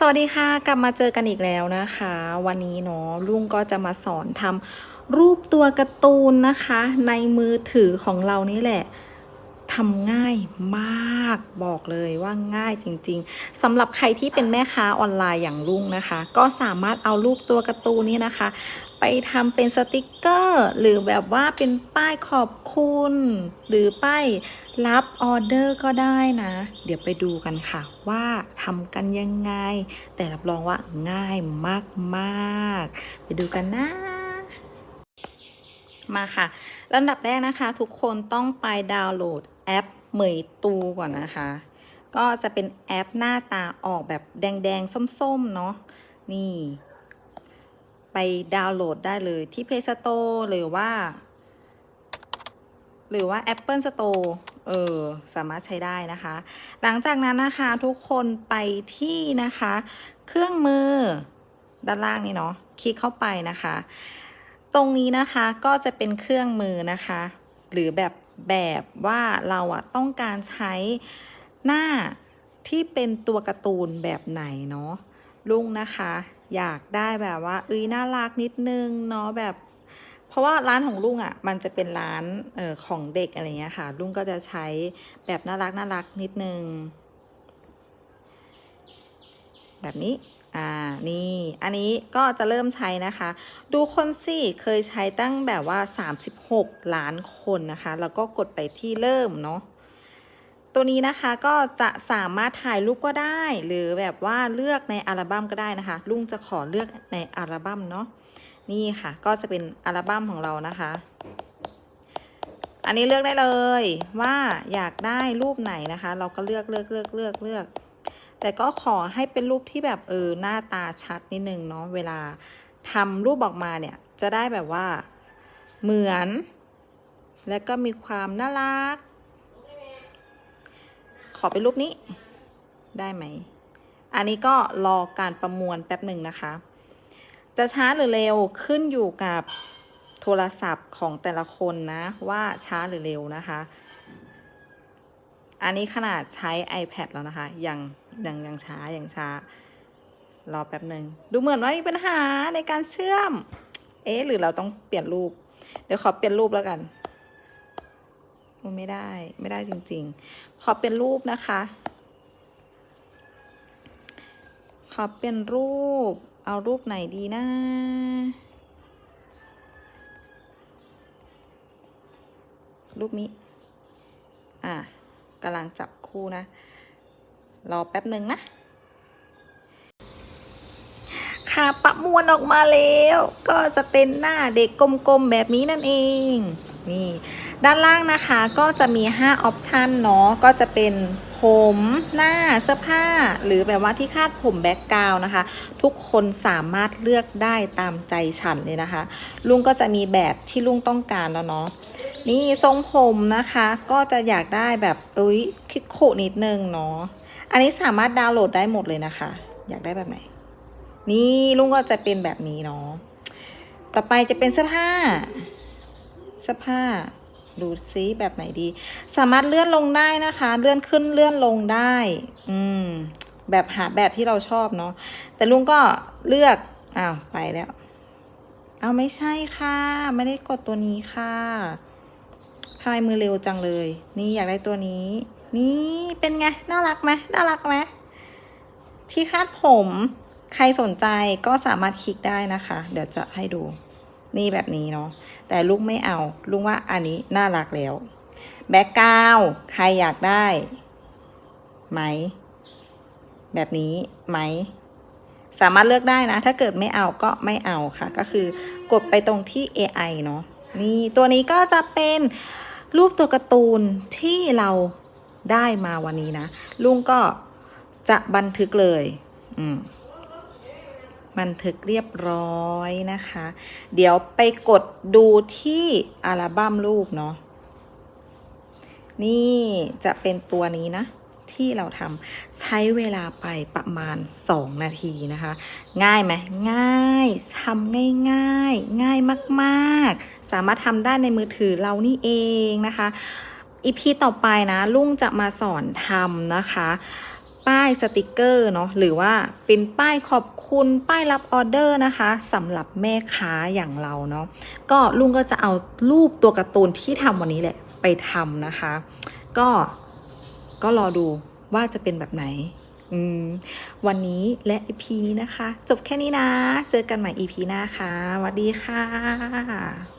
สวัสดีค่ะกลับมาเจอกันอีกแล้วนะคะ วันนี้เนาะลุงก็จะมาสอนทำรูปตัวการ์ตูนนะคะ ในมือถือของเรานี่แหละ ทำง่ายมากบอกเลยว่าง่ายจริงๆสำหรับใครที่เป็นแม่ค้าออนไลน์อย่างลุงนะคะ ก็สามารถเอารูปตัวการ์ตูนนี้นะคะ ไปทำเป็นสติกเกอร์ หรือแบบว่าเป็นป้ายขอบคุณ หรือป้ายรับออเดอร์ก็ได้นะ เดี๋ยวไปดูกันค่ะ ว่าทำกันยังไง แต่รับรองว่าง่ายมากๆ ไปดูกันนะมาค่ะลำดับแรกนะคะ ทุกคนต้องไปดาวน์โหลด แอปเหมยตูก่อนนะคะ ก็จะเป็นแอปหน้าตาออกแบบแดงๆ ส้มๆ เนาะนี่ ไปดาวน์โหลดได้เลยที่ Play Store หรือว่า หรือว่า Apple Store เออ สามารถใช้ได้นะคะ หลังจากนั้นนะคะทุกคนไปที่นะคะ เครื่องมือด้านล่างนี่เนาะคลิกเข้าไปนะคะ ตรงนี้นะคะก็จะเป็นเครื่องมือนะคะ หรือแบบ แบบว่าเราอะต้องการใช้หน้าที่เป็นตัวการ์ตูนแบบไหนเนาะลุงนะคะ อยากได้แบบว่าเอ้ยน่ารักนิดนึงเนาะแบบเพราะว่าร้านของลุงอะ่ะ มันจะเป็นร้านเออของเด็กอะไรเงี้ยค่ะ ลุงก็จะใช้แบบน่ารักน่ารักนิดนึง แบบนี้ อ่า นี่ อันนี้ก็จะเริ่มใช้นะคะ ดูคนสิเคยใช้ตั้งแบบว่า 36 ล้านคนนะคะ แล้วก็กดไปที่เริ่มเนาะ ตัวนี้นะคะก็จะสามารถถ่ายรูปก็ได้ หรือแบบว่าเลือกในอัลบั้มก็ได้นะคะ ลุงจะขอเลือกในอัลบั้มเนาะ นี่ค่ะ ก็จะเป็นอัลบั้มของเรานะคะ อันนี้เลือกได้เลยว่าอยากได้รูปไหนนะคะ เราก็เลือกเลือกเลือกเลือกเลือก แต่ก็ขอให้เป็นรูปที่แบบเออหน้าตาชัดนิดนึงเนาะเวลาทำรูปออกมาเนี่ยจะได้แบบว่าเหมือน และก็มีความน่ารัก ขอเป็นรูปนี้ได้ไหม อันนี้ก็รอการประมวลแป๊บหนึ่งนะคะ จะช้าหรือเร็วขึ้นอยู่กับโทรศัพท์ของแต่ละคนนะ ว่าช้าหรือเร็วนะคะ อันนี้ขนาดใช้ iPad แล้วนะคะ ยัง ยังยังช้ายังช้ารอแป๊บหนึ่งดูเหมือนว่ามีปัญหาในการเชื่อม เอ๊ะหรือเราต้องเปลี่ยนรูป เดี๋ยวขอเปลี่ยนรูปแล้วกันไม่ได้ไม่ได้จริง ๆ ขอเปลี่ยนรูปนะคะ ขอเปลี่ยนรูป เอารูปไหนดีนะ รูปนี้ อะกำลังจับคู่นะ รอแป๊บหนึ่งนะ ค่ะประมวลออกมาแล้ว ก็จะเป็นหน้าเด็กกลมๆแบบนี้นั่นเอง นี่ด้านล่างนะคะก็จะมี 5 ออปชันเนาะก็จะเป็นผมหน้าเสื้อผ้า หรือแบบว่าที่คาดผมแบ็กกราวนะคะ ทุกคนสามารถเลือกได้ตามใจฉันเลยนะคะ ลุงก็จะมีแบบที่ลุงต้องการแล้วเนาะนี่ทรงผมนะคะ ก็จะอยากได้แบบเอ้ยคิกโคนิดนึงเนาะ อันนี้สามารถดาวน์โหลดได้หมดเลยนะคะ อยากได้แบบไหน นี่ลุงก็จะเป็นแบบนี้เนาะ ต่อไปจะเป็นเสื้อผ้า เสื้อผ้า ดูซิแบบไหนดี สามารถเลื่อนลงได้นะคะ เลื่อนขึ้นเลื่อนลงได้ อืม แบบหาแบบที่เราชอบเนาะ แต่ลุงก็เลือก อ้าวไปแล้ว เอาไม่ใช่ค่ะ ไม่ได้กดตัวนี้ค่ะพายมือเร็วจังเลย นี่อยากได้ตัวนี้ นี่เป็นไง น่ารักไหมน่ารักไหมที่คาดผมใครสนใจก็สามารถคลิกได้นะคะ เดี๋ยวจะให้ดูนี่แบบนี้เนาะแต่ลุงไม่เอาลุงว่าอันนี้น่ารักแล้ว แบ็กกราวใครอยากได้ไหม แบบนี้ไหม สามารถเลือกได้นะ ถ้าเกิดไม่เอาก็ไม่เอาค่ะ ก็คือกดไปตรงที่ AI เนาะนี่ตัวนี้ก็จะเป็นรูปตัวการ์ตูนที่เรา ได้มาวันนี้นะ ลุงก็จะบันทึกเลย อืมบันทึกเรียบร้อยนะคะ เดี๋ยวไปกดดูที่อัลบั้มรูปเนาะ นี่จะเป็นตัวนี้นะ ที่เราทำใช้เวลาไปประมาณ 2 นาทีนะคะ ง่ายไหมง่ายทำง่ายง่ายง่ายมาก ๆ สามารถทำได้ในมือถือเรานี่เองนะคะ อีพีต่อไปนะลุงจะมาสอนทำนะคะ ป้ายสติกเกอร์เนาะหรือว่าเป็นป้ายขอบคุณป้ายรับออเดอร์นะคะสำหรับแม่ค้าอย่างเราเนาะก็ลุงก็จะเอารูปตัวการ์ตูนที่ทำวันนี้แหละไปทำนะคะ ก็ก็รอดูว่าจะเป็นแบบไหนวันนี้และ EP นี้นะคะ จบแค่นี้นะ เจอกันใหม่ EP หน้าค่ะสวัสดีค่ะ